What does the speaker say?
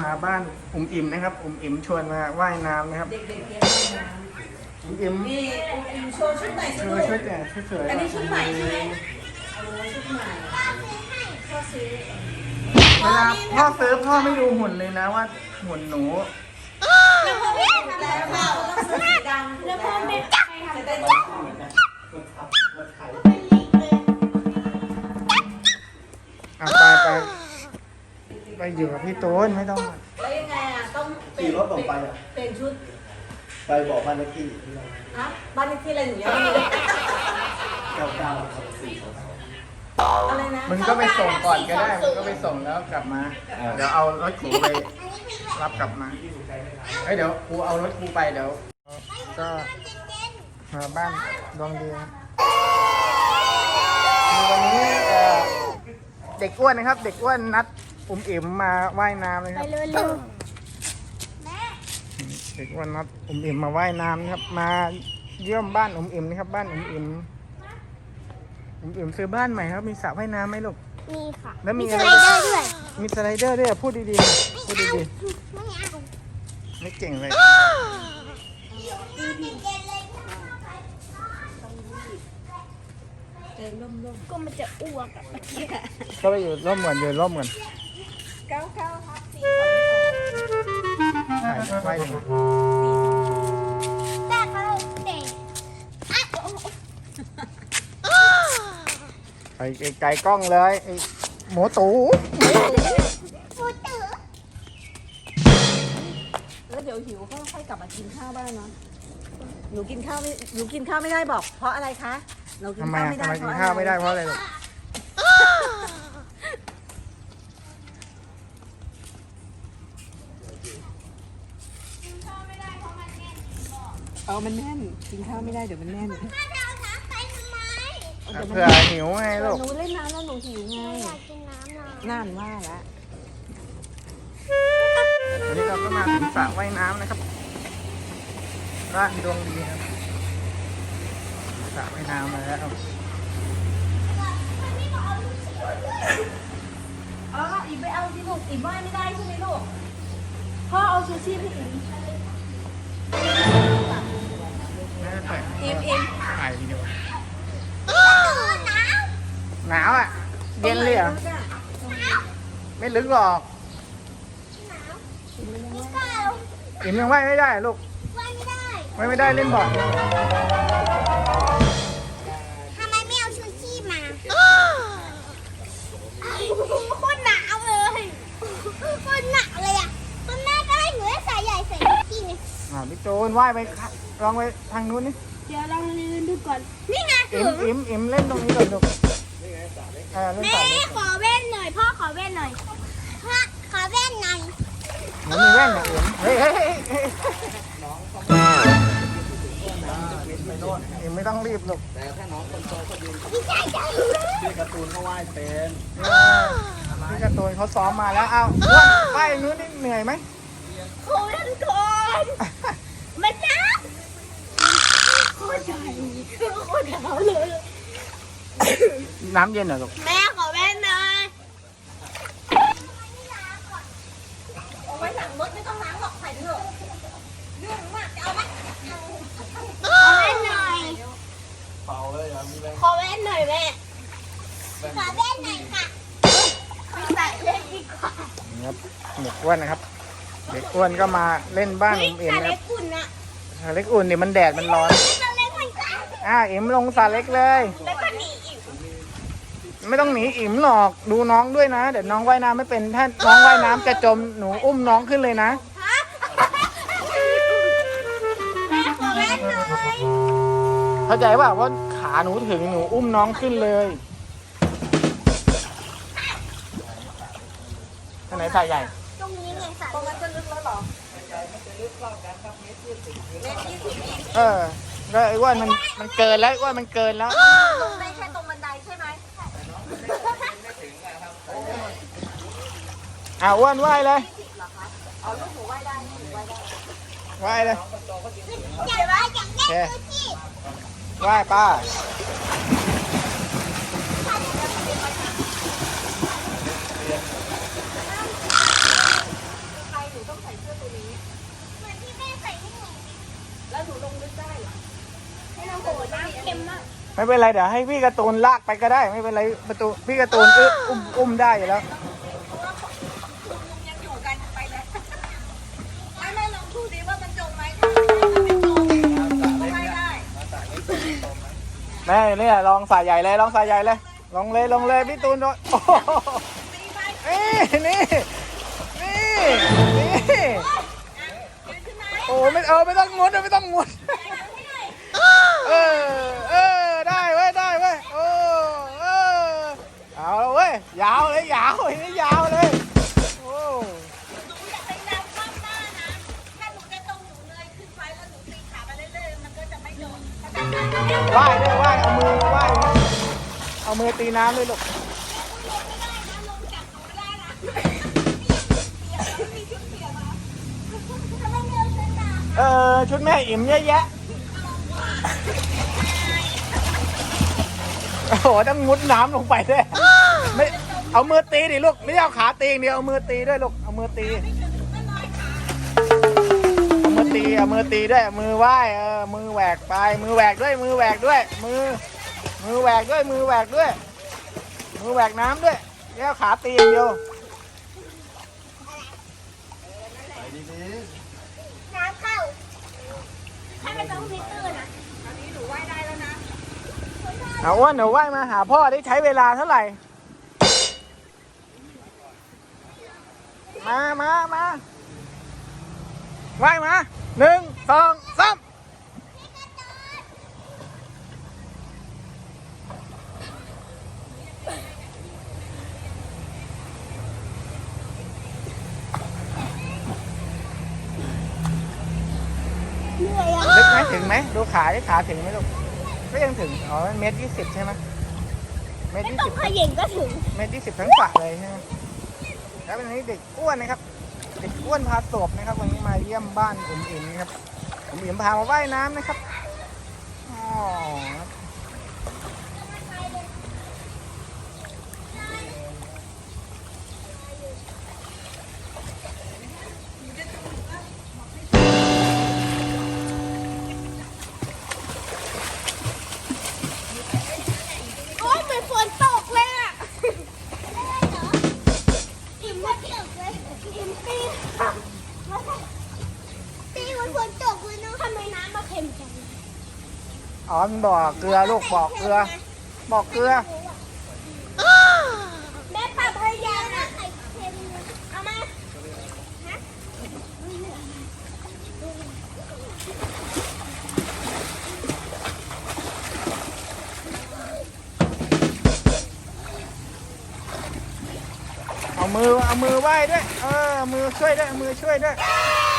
มาบ้านอุ๋มอิ่มนะครับอุ๋มอิ่มชวนมาว่ายน้ำนะครับเด็กๆเรียนว่ายน้อุ๋มอิ่มำนี่อุ้มอิมโชว์ชุดใหม่สิช่วยช่วยแต่ช่วยสวยอันนี้ชุดใหม่ใช่ไหมโอ้ชุดใหม่พ่อซื้อเวลาพ่อซื้อพ่อไม่ดูหุ่นเลยนะว่าหุ่นหนูแล้วพ่อไม่ทำแล้วเราต้องซื้อสีดำแล้วพ่อไม่จะได้ อยู่กับพี่ตูนไม่ต้องแล้วยังไงอะต้องเปลี่ขี่ยนรถออกไปอะ เปลี่ยนชุดไปบอกบ้านเลขที่ฮะบ้านเลขที่อะไรหนูยังไม่รู้เลยเก้าเก้าครับสี่สองสองอะไรนะมึงก็ไปส่งก่อนก็ได้มึงก็ไปส่งแล้วกลับมา เดี๋ยวเอารถกูไปรับกลับมาเฮ้ยเดี๋ยวกูเอารถกูไปเดี๋ยวก็มาบ้านดวงดีครับคือวันนี้เอ่อเด็กอ้วนนะครับ เด็กอ้วนนัด อุ๋มอิ่มมาว่ายน้ำเลยครับเร็วเด็กอ้วนนัดอุ๋มอิ่มมาว่ายน้ำนะครับ มาเยี่ยมบ้านอุ๋มอิ่มนะครับ บ้านอุ๋มอิ่มอุ๋มอิ่มซื้อบ้านใหม่ครับ มีสระว่ายน้ำไหมลูกๆมีค่ะแล้วมีมีอะสไร ไลเดอร์ด้วยมีสไลเดอร์ด้วยอะพูดดีๆพูดดีไม่เอาๆไม่เก่งเลยเดินร่มก็มันจะอ้วกอะก็ไปอยู่ร่มก่อนอยู่ร่มก่อนๆ เก้าเก้าครับสี่ถ่ายไว้ยังไงแต่เขาเด็กอะไปไกลๆกล้องเลยไอ้หมูตูฟูตือแล้วเดี๋ยวหิวก็ค่อยกลับมากินข้าวบ้านเนาะหนูกินข้าวไม่หนูกินข้าวไม่ได้บอก เพราะอะไรคะหนูกินทำไมข้าวอะไม่ทำได้ไมกินข้าวไม่ได้เพราะอะไรลูก เออมันแน่นกินข้าวไม่ได้เดี๋ยวมันแน่นถ้าเราน้ำไปทำไมอะเผื่อหิวไงลูกหนูเล่นน้ำแล้วหนูหิวไงอยากกินน้ำหน่อยน่านว่าละวันนี้เราก็มาถึงสระว่ายน้ำนะครับบ้านดวงดีครับสระว่ายน้ำมาแล้วอ๋ออีกไปเอาที่ลูกอีกว่ายไม่ได้ใช่ไหมลูกพ่อเอาชูชีพให้อีก ได้เปิดอิมอิมถ่ายวิดีโอหนาวหนาวอะ เย็นเลยเหรอ ไม่ลึกหรอกนี่ก็อิ่มยังว่ายไม่ได้ลูกว่ายไม่ได้ว่ายไม่ได้เล่นบอร์ดทำไมไม่เอาชูชีพมาโคตรหนาวเลยโคตรหนาวเลยอะคุณแม่ก็ให้หนูได้ใส่ใหญ่ใส่ชูชีพไงอ่าพี่โจนว่ายไปข้าง ลองไปทางนู้นนี่เดี๋ยวลองลืนดูก่อน นี่ไงอิ่ถึมงอิ่มอิ่มเล่นตรงนี้ก่อนลูกเออเล่นแม่สระเล็กขอแว่นหน่อย พ่อขอแว่นหน่อยพ่อขอแว่นหน่อยหนูมีแว่นเหรออิ่มเฮ้ยเฮ้ยเฮ้ยเฮ้ยอิ่มไม่ต้องรีบลูกแต่ถ้าน้องคนโตก็ยืนพี่ชายใจที่การ์ตูนเขาว่ายเป็นพี่การ์ตูนเขาซ้อมมาแล้วเอาอ้วนว่ายนู้นนี่เหนื่อยไหมโคตรก่อนมันนะโค ตรใหญ่โคตรหนาวเลย น้ำเย็นเหรอลูกแม่ขอแว่นหน่อยเอาไว้หลังรถไม่ต้องล้างหรอกใส่เถอะเรื่องมากจะเอาไหมขอแว่นหน่อยเป่าเลยอะมีแรงขอแว่นหน่อยแม่ขอแว่นหน่อยค่ะไม่ใส่เล่นดีกว่านี่ครับเด็กอ้วนนะครับ เด็กอ้วนก็มาเล่นบ้านเฮ้ยผมเอ็มแต่นะคเล็รับกคุณนะสระเล็กอุ่นเนี่ยมันแดดมันร้อนแต่เล็กมันก็ อ่าเอ็มลงสระเล็กเลย แล้วก็หนีอีกไม่ต้องหนีอิ๋มหรอกดูน้องด้วยนะเดี๋ยวน้องว่ายน้ำไม่เป็นถ้าน้องว่ายน้ำจะจมหนูอุ้มน้องขึ้นเลยนะฮะแม่ขอแว่นหน่อยเข้าใจว่าว่าขาหนูถึงหนูอุ้มน้องขึ้นเลยอันไหนสายใหญ่ตรงนี้ไงสระตรงนั้นจะลึกแล้วเหรอเออ ก็ไอ้อ้ว่ามันมันเกินแล้วไอ้อ้ว่ามันเกินแล้ว ลงได้แค่ตรงบันไดใช่ไหมอ่าอ้วนว่ายเลยเอาลูกหนูไหว้ได้หนูไหว้ได้ว่ายเลยอย่าว่าอย่างเล่นดูที่ว่ายป้านมาก ไม่เป็นไรเดี๋ยวให้พี่การ์ตูนลากไปก็ได้ ไม่เป็นไรประตูพี่การ์ตูนอุ้มอุ้มอุ้มได้อยู่แล้ว ยังอยู่กันไปเลยไม่ไม่ลองดูดิว่ามันจมไหมถ้ามันไม่จมก็ไม่ได้ แม่เนี่ยลองสายใหญ่เลยลองสายใหญ่เลยลงเลยลงเลยพี่ตูนโดนโอ้โหนี่นี่นี่นี่โอ้ไม่เออไม่ต้องมุดไม่ต้องมุด เออเออได้เว้ยได้เว้ยโอ้เออเอาแล้วเว้ ยยาวเลยยาวอันนี้ยาวเลย โอ้หนูอย่าไปนำคว่ำหน้านะถ้าหนูจะตรงหนูเลยขึ้นไปแล้วหนูตีขาไปเรื่อยๆมันก็จะไม่โดนเข้าใจไหมว่ายด้วยว่ายเอามือว่ายเอามือตีน้ำด้วยลูกเออชุดแม่อิ่มเยอะแยะโอ้โหต้องมุดน้ำลงไปด้วย ไม่เอามือตีดิลูกไม่ได้เอาขาตีอย่างเดียวเอามือตีด้วยลูกเอามือตีเอามือตีเอามือตีด้วยเอามือไหว้เออมือแหวกไป มือแหวกด้วย มือแหวกด้วย มือ มือแหวกด้วย มือแหวกด้วย มือแหวกน้ำด้วยไม่เอาขาตีอย่างเดียวน้ำเข้าถ้าไม่ต้องมิเตอร์นะเอาอ้วนเดี๋ยวว่ายมาหาพ่อได้ใช้เวลาเท่าไหร่ มามามาว่ายมาหนึ่งสองสามลึกไหมถึงไหมดูขาที่ขาถึงไหมลูกก็ยังถึง อ๋อเมตรยี่สิบใช่ไหมเมตรยี่ต้อสิงบขย่งก็ถึง เมตรที่สิบทั้งสระเลยใช่ไหม แล้ววันนี้เด็กอ้วนนะครับ เด็กอ้วนพาศพนะครับ วันนี้มาเยี่ยมบ้านผมเองนะครับ ผมเอิ๋มพามาว่ายน้ำนะครับอ๋อ อ๋อมันบอกเกลือลูกบอกเกลือบอกเกลือแม่ปรับพยานะไข่เค็มเอามาเอามือเอามือไหว้ด้วยเออมือช่วยด้วยเอามือช่วยด้วยเ